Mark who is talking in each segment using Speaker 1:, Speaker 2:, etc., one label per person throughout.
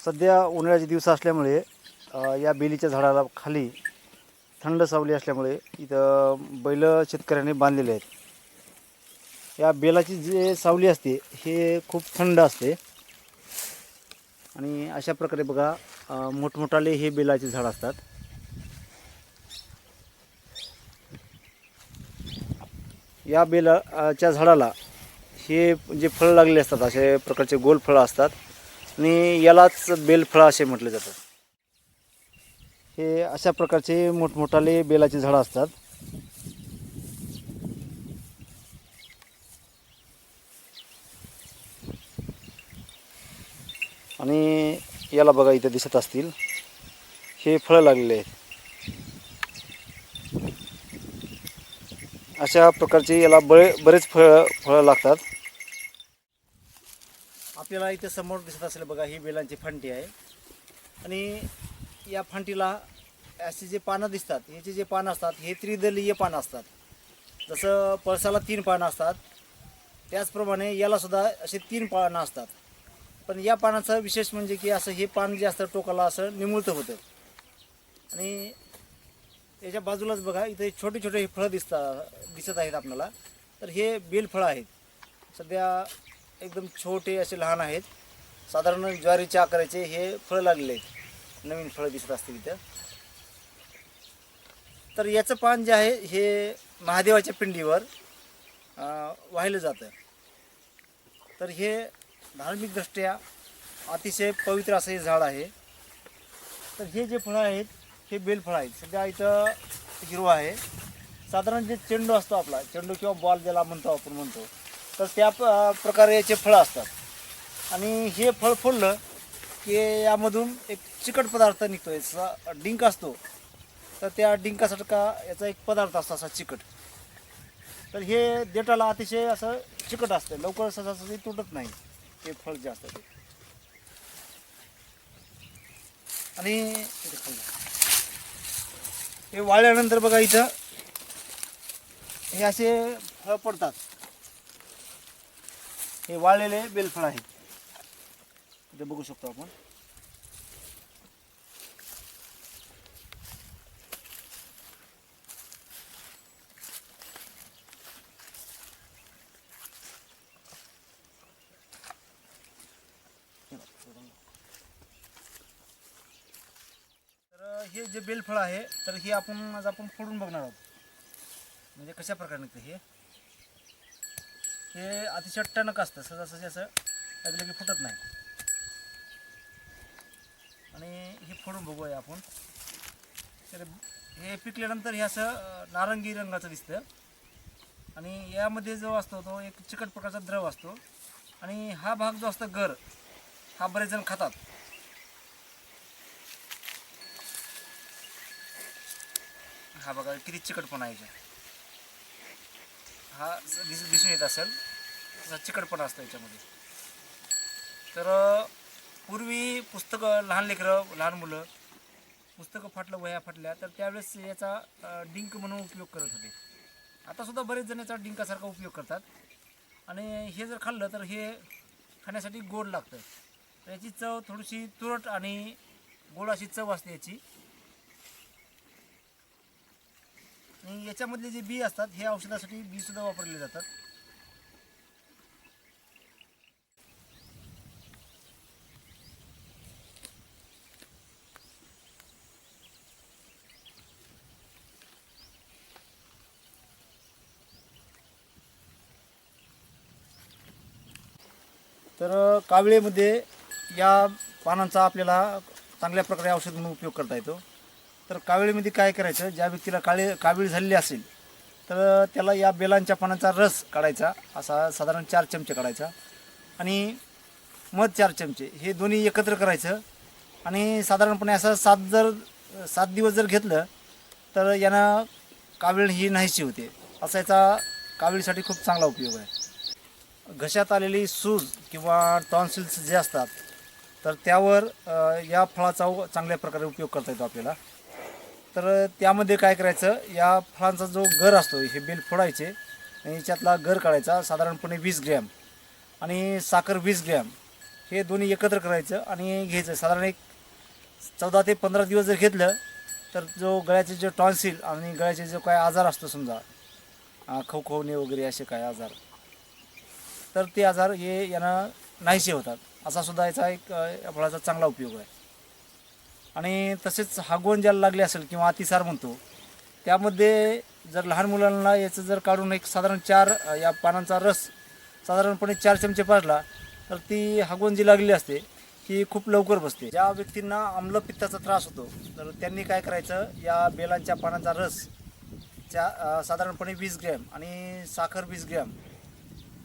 Speaker 1: सध्या उन्हाळ्याचे दिवस असल्यामुळे या बेलीच्या झाडाला खाली थंड सावली असल्यामुळे इथं बैल शेतकऱ्यांनी बांधलेले आहेत. या बेलाची जे सावली असते हे खूप थंड असते. आणि अशा प्रकारे बघा मोठमोठाले हे बेलाचे झाड असतात. या बेलाच्या झाडाला हे जे फळं लागलेले असतात असे प्रकारचे गोल फळं असतात. आणि यालाच बेलफळं असे म्हटले जातात. हे अशा प्रकारचे मोठमोठाले बेलाचे झाडं असतात. आणि याला बघा इथे दिसत असतील. हे फळं लागलेले आहेत. अशा प्रकारचे याला बरे बरेच फळ फळं लागतात. आपल्याला इथे समोर दिसत असेल बघा ही बेलांची फांटी आहे. आणि या फांटीला असे जे पानं दिसतात याचे जे पानं असतात हे त्रिदलीय पानं असतात. जसं पळसाला तीन पानं असतात त्याचप्रमाणे यालासुद्धा असे तीन पानं असतात. पण या पानाचं विशेष म्हणजे की असं हे पान जे असतं टोकाला असं निमुळतं होतं. आणि त्याच्या बाजूलाच बघा इथे छोटे छोटे हे फळं दिसतात दिसत आहेत आपल्याला. तर हे बेलफळं आहेत. सध्या एकदम छोटे असे लहान आहेत. साधारण ज्वारीच्या आकाराचे हे फळं लागलेले आहेत. नवीन फळं दिसत असतील इथं. तर याचं पान जे आहे हे महादेवाच्या पिंडीवर वाहिलं जातं. तर हे धार्मिकदृष्ट्या अतिशय पवित्र असं हे झाड आहे. तर हे जे फळं आहेत हे बेलफळं आहेत. सध्या इथं हिरवा आहे. साधारण जे चेंडू असतो आपला चेंडू किंवा बॉल ज्याला म्हणतो आपण म्हणतो तर त्या प- प्रकारे याचे फळं असतात. आणि हे फळ फोडलं की यामधून एक चिकट पदार्थ निघतो. याचा डिंक असतो. तर त्या डिंकासारखा याचा एक पदार्थ असतो असा चिकट. तर हे देठाला अतिशय असं चिकट असतं. लवकर सहजासहजी तुटत नाही. ते फळ जे असतं ते. आणि हे वाळल्यानंतर बघा इथं हे असे फळ पडतात. हे वाळलेले बेलफळ आहेत ते बघू शकतो आपण. तर हे जे बेलफळ आहे तर हे आपण आज आपण फोडून बघणार आहोत. म्हणजे कशा प्रकारे निघतं हे? हे अतिशय टणक असतं. सहजासहजी असं लागलं की फुटत नाही. आणि हे फोडून बघूया आपण. तर हे पिकल्यानंतर हे असं नारंगी रंगाचं दिसतं. आणि यामध्ये जो असतो तो एक चिकट प्रकारचा द्रव असतो. आणि हा भाग जो असतो गर हा बरेच जण खातात. हा बघा किती चिकटपणा आहे हा दिसून येत असेल. तसा चिकटपणा असतो याच्यामध्ये. तर पूर्वी पुस्तकं लहान लेकरं लहान मुलं पुस्तकं फाटलं वह्या फाटल्या तर त्यावेळेस याचा डिंक म्हणून उपयोग करत होते. आतासुद्धा बरेच जण याचा डिंकासारखा उपयोग करतात. आणि हे जर खाल्लं तर हे खाण्यासाठी गोड लागतं. तर याची चव थोडीशी तुरट आणि गोड अशी चव असते याची. आणि याच्यामधले जे बी असतात हे औषधासाठी बीसुद्धा वापरले जातात. तर कावळेमध्ये या पानांचा आपल्याला चांगल्या प्रकारे औषध म्हणून उपयोग करता येतो. तर कावळीमध्ये काय करायचं ज्या व्यक्तीला काळे कावीळ झालेली असेल तर त्याला या बेलांच्या पानांचा रस काढायचा असा साधारण चार चमचे काढायचा आणि मध चार चमचे हे दोन्ही एकत्र करायचं आणि साधारणपणे असं सात जर सात दिवस जर घेतलं तर यानं कावीळ ही नाहीशी होते. असा याचा कावीळीसाठी खूप चांगला उपयोग आहे. घशात आलेली सूज किंवा टॉन्सिल्स जे असतात तर त्यावर या फळाचा चांगल्या प्रकारे उपयोग करता येतो आपल्याला. तर त्यामध्ये काय करायचं या फळांचा जो गर असतो हे बेल फोडायचे आणि याच्यातला गर काढायचा साधारणपणे वीस ग्रॅम आणि साखर वीस ग्रॅम हे दोन्ही एकत्र करायचं आणि घ्यायचं. साधारण एक चौदा ते पंधरा दिवस जर घेतलं तर जो गळ्याचे जे टॉन्सिल आणि गळ्याचे जो काय आजार असतो समजा अं, खवखवणे वगैरे असे काय आजार तर ते आजार हे यानं नाहीसे होतात. असा सुद्धा याचा एक या फळाचा चांगला उपयोग आहे. आणि तसेच हागवण ज्याला लागले असेल किंवा अतिसार म्हणतो त्यामध्ये जर लहान मुलांना याचं जर काढून एक साधारण चार या पानांचा रस साधारणपणे चार चमचे पाजला तर ती हागवण जी लागलेली असते ती खूप लवकर बसते. ज्या व्यक्तींना आम्लपित्ताचा त्रास होतो तर त्यांनी काय करायचं या बेलांच्या पानांचा रस च्या साधारणपणे वीस ग्रॅम आणि साखर वीस ग्रॅम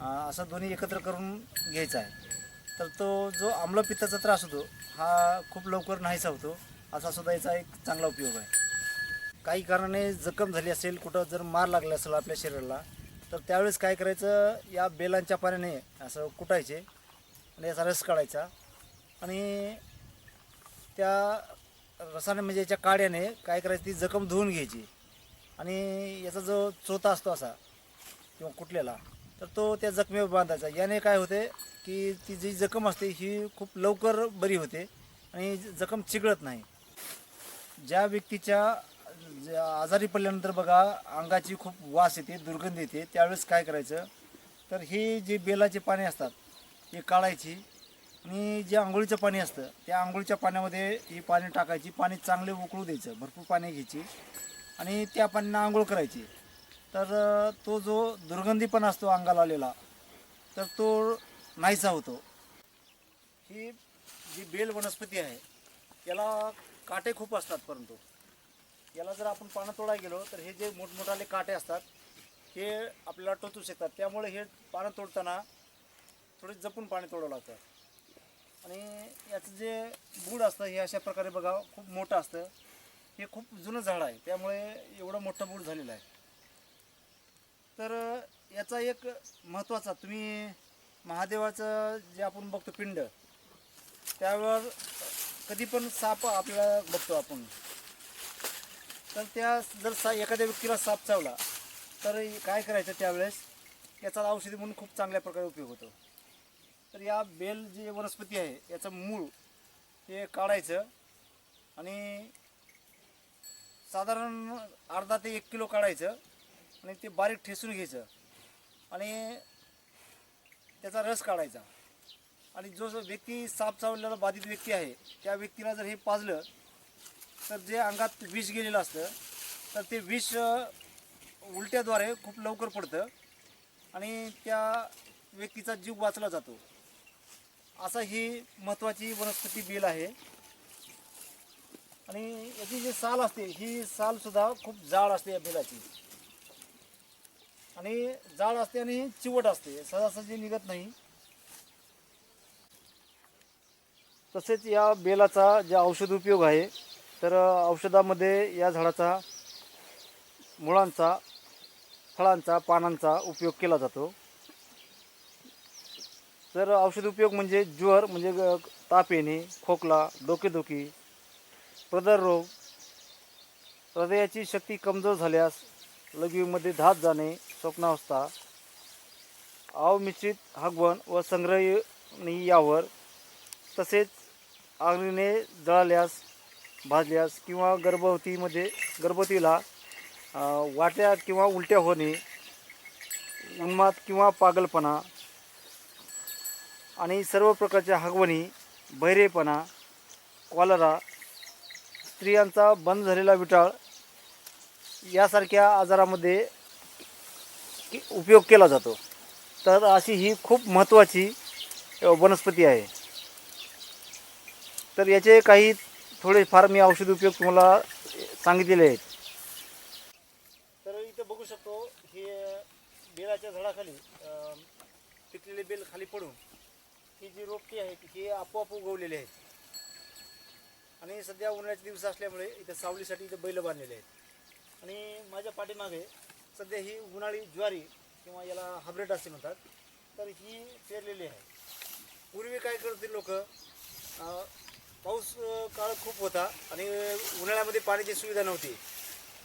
Speaker 1: असं दोन्ही एकत्र करून घ्यायचा आहे. तर तो जो आम्लपित्ताचा त्रास होतो हा खूप लवकर नाहीसा होतो असा सुद्धा याचा एक चांगला उपयोग आहे. काही कारणाने जखम झाली असेल कुठं जर मार लागला असेल आपल्या शरीराला तर त्यावेळेस काय करायचं या बेलांच्या पाण्याने असं कुटायचे आणि याचा रस काढायचा आणि त्या रसाने म्हणजे याच्या काड्याने काय करायचं ती जखम धुवून घ्यायची. आणि याचा जो चोथा असतो असा किंवा कुटलेला तर तो त्या जखमेवर बांधायचा. याने काय होते की ती जी जखम असते ही खूप लवकर बरी होते आणि जखम चिघळत नाही. ज्या व्यक्तीच्या आजारी पडल्यानंतर बघा अंगाची खूप वास येते दुर्गंध येते त्यावेळेस काय करायचं? तर हे जे बेलाचे पाणी असतात हे काढायची आणि जे आंघोळीचं पाणी असतं त्या आंघोळीच्या पाण्यामध्ये ही पाणी टाकायची पाणी चांगले उकळू द्यायचं भरपूर पाणी घ्यायची आणि त्या पाण्यानं आंघोळ करायची. तर तो जो दुर्गंधी पण असतो अंगाला आलेला तर तो नाहीसा होतो. ही जी बेल वनस्पती आहे याला काटे खूप असतात परंतु. याला जर आपण पानं तोडायला गेलो तर हे जे मोठमोठाले काटे असतात हे आपल्याला टोचू शकतात. त्यामुळे हे पानं तोडताना थोडे जपून पाणी तोडावं लागतं. आणि याचं जे बूड असतं हे अशा प्रकारे बघा खूप मोठं असतं. हे खूप जुनं झाड आहे त्यामुळे एवढं मोठं बूड झालेलं आहे. तर याचा एक महत्त्वाचा तुम्ही महादेवाचं जे आपण बघतो पिंड त्यावर कधी पण साप आपल्याला बघतो आपण. तर त्या जर सा एखाद्या व्यक्तीला साप चावला तर काय करायचं त्यावेळेस? याचा औषधी म्हणून खूप चांगल्या प्रकारे उपयोग होतो. तर या बेल जी वनस्पती आहे याचं मूळ हे काढायचं आणि साधारण अर्धा ते एक किलो काढायचं. आणि ते बारीक ठेसून घ्यायचं. आणि त्याचा रस काढायचा. आणि जो जो व्यक्ती साप चावलेला बाधित व्यक्ती आहे त्या व्यक्तीला जर हे पाजलं तर जे अंगात विष गेलेलं असतं तर ते विष उलट्याद्वारे खूप लवकर पडतं आणि त्या व्यक्तीचा जीव वाचला जातो. असा ही महत्त्वाची वनस्पती बेल आहे. आणि याची जी साल असते ही सालसुद्धा खूप जाड असते या बेलाची. आणि जाड असते आणि चिवट असते. सहजासहजी निघत नाही. तसेच या बेलाचा जे औषध उपयोग आहे तर औषधामध्ये या झाडाचा मुळांचा फळांचा पानांचा उपयोग केला जातो. तर औषध उपयोग म्हणजे ज्वर म्हणजे ताप येणे खोकला डोकेदुखी प्रदर रोग. हृदयाची शक्ती कमजोर झाल्यास लघवीमध्ये धात जाणे स्वप्नावस्था अवमिश्रित हागवण व संग्रहणी यावर तसेच आगीने जळाल्यास भाजल्यास किंवा गर्भवतीमध्ये गर्भवतीला वाट्या किंवा उलट्या होणे उन्माद किंवा पागलपणा आणि सर्व प्रकारच्या हागवणी बहिरेपणा कॉलरा स्त्रियांचा बंद झालेला विटाळ यासारख्या आजारामध्ये की- उपयोग केला जातो. तर अशी ही खूप महत्त्वाची वनस्पती आहे. तर याचे काही थोडेफार मी औषध उपयोग तुम्हाला सांगितलेले आहेत. तर इथं बघू शकतो हे बेलाच्या झाडाखाली पिकलेले बेल खाली पडून ही जी रोपटी आहे ही आपोआप उगवलेली आहेत. आणि सध्या उन्हाळ्याचे दिवस असल्यामुळे इथं सावलीसाठी इथं बैल बांधलेले आहेत. आणि माझ्या पाठीमागे सध्या ही उन्हाळी ज्वारी किंवा याला हायब्रिड असे म्हणतात तर ही पेरलेली आहे. पूर्वी काय करते लोक पाऊस काळ खूप होता आणि उन्हाळ्यामध्ये पाण्याची सुविधा नव्हती.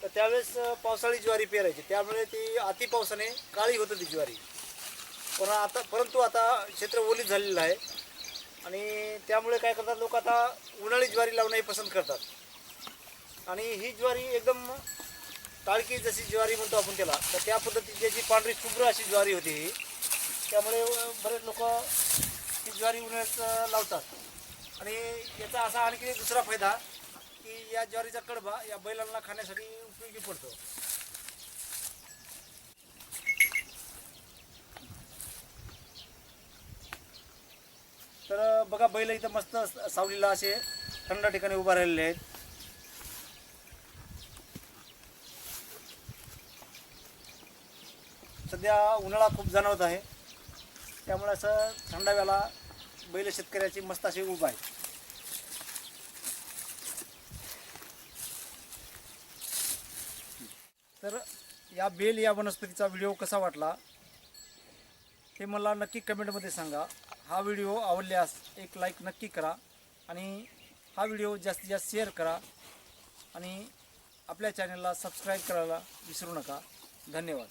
Speaker 1: तर त्यावेळेस पावसाळी ज्वारी पेरायची. त्यामुळे ती अति पावसाने काळी होत होती ज्वारी. पण आता परंतु आता क्षेत्र ओलीत झालेलं आहे आणि त्यामुळे काय करतात लोक आता उन्हाळी ज्वारी लावणंही पसंत करतात. आणि ही ज्वारी एकदम काळकी जशी ज्वारी म्हणतो आपण त्याला तर त्या पद्धतीची त्याची पांढरी शुभ्र अशी ज्वारी होती ही त्यामुळे बरेच लोक ती ज्वारी उन्हाळ्यात लावतात. आणि याचा असा आणखी दुसरा फायदा की या ज्वारीचा कडबा या बैलांना खाण्यासाठी उपयोगी पडतो. तर बघा बैल इथं मस्त सावलीला असे थंड ठिकाणी उभा राहिलेले आहेत. सध्या उन्हाळा खूप जाणवत आहे. त्यामुळे असं थंडाव्याला बैल शेतकऱ्याची मस्त अशी उभा आहे. तर या बेल या वनस्पतीचा व्हिडिओ कसा वाटला? हे मला नक्की कमेंटमध्ये सांगा. हा व्हिडिओ आवडल्यास एक लाईक नक्की करा आणि हा व्हिडिओ जास्तीत जास्त शेअर करा आणि आपल्या चॅनलला सबस्क्राईब करायला विसरू नका. धन्यवाद.